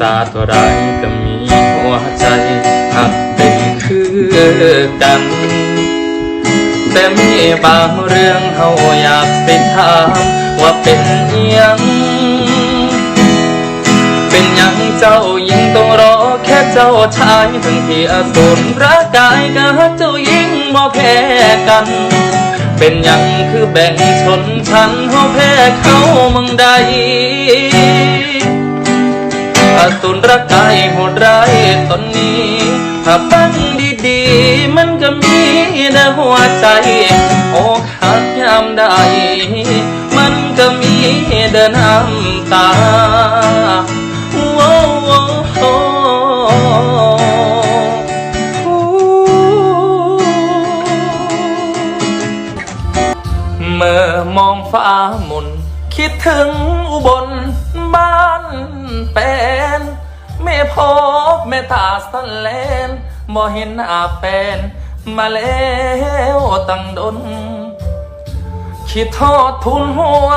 ษาเท่าไรก็มีหัวใจหักเป็นคือกันแต่มีบางเรื่องเฮาอยากไปถามว่าเป็นเอียงเป็นยังเจ้ายิงต้องรอแค่เจ้าชายถึงที่อสูรร่างกายกับเจ้ายิงบ่แพ้กัน เป็นยังคือแบ่งชนชั้นเฮาแพ้เขามึงใด อสูรร่างกายโหดร้ายตอนนี้ถ้าฟังดีๆ มันก็มีในหัวใจอกหักยามใดมันก็มีเดินน้ำตาโอ้เมื่อมองฟ้ามน คิดถึงอุบลบ้านเป็นแม่พบแม่ตาสันเลนบ่เห็นหน้าเป็นมาแล้วตั้งดน คิดทอดทุนหัว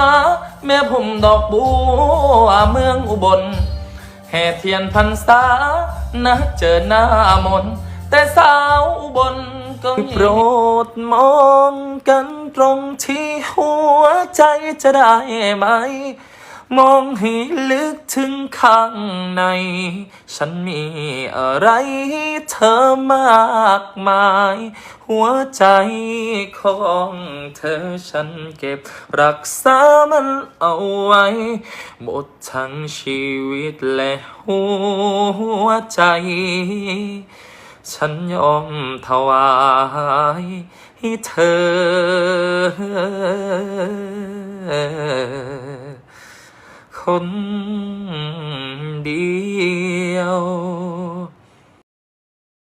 แม่ผมดอกบัวเมืองอุบล แห่เทียนพรรษานะเจอหน้ามน แต่สาวอุบลก็โปรดมองกันตรงที่ วใจจะได้ไหม มองให้ลึกถึงข้างใน ฉันมีอะไรให้เธอมากมาย หัวใจของเธอฉันเก็บรักษามันเอาไว้ หมดทั้งชีวิตและหัวใจ ฉันยอมถวายให้เธอ คนเดียว